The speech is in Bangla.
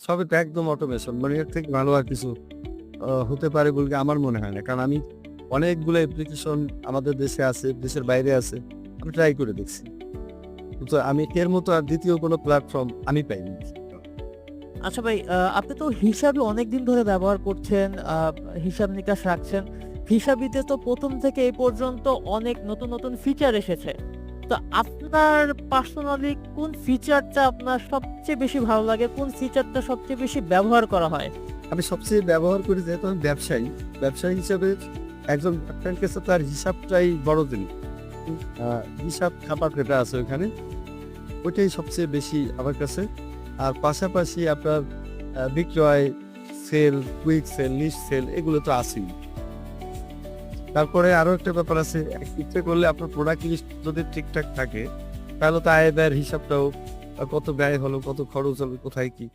সবই তো একদম অটোমেশন মানে এর থেকে ভালো আর কিছু হতে পারে বলে আমার মনে হয় না। কারণ আমি অনেকগুলো অ্যাপ্লিকেশন আমাদের দেশে আছে, দেশের বাইরে আছে, আমি ট্রাই করে দেখছি। তো আমি এর মতো আর দ্বিতীয় কোনো প্ল্যাটফর্ম আমি পাইনি। আচ্ছা ভাই আপনি তো হিসাবে অনেক দিন ধরে ব্যবহার করছেন হিসাব নিকাশ রাখছেন। হিসাবিতে তো প্রথম থেকে এই পর্যন্ত অনেক নতুন নতুন ফিচার এসেছে। তো আপনার পার্সোনালি কোন ফিচারটা আপনার সবচেয়ে বেশি ভালো লাগে? কোন ফিচারটা সবচেয়ে বেশি ব্যবহার করা হয়? আমি সবচেয়ে ব্যবহার করি যেহেতু আমি ব্যবসায়ী। ব্যবসায়ী হিসাবে একজন ডাক্তারের কাছে তার হিসাবটাই বড় আহ, হিসাব খাবার যেটা আছে ওখানে ওইটাই সবচেয়ে বেশি আমার কাছে। আর পাশাপাশি আপনার বিক্রয় sale quick sale list sale এগুলো তো আছেই। তারপরে আরও একটা ব্যাপার আছে, ইচ্ছে করলে আপনার প্রোডাক্ট লিস্ট যদি ঠিকঠাক থাকে, তাহলে তো আয় ব্যয়ের হিসাবটাও, কত ব্যয় হলো, কত খরচ হলো কোথায় কি?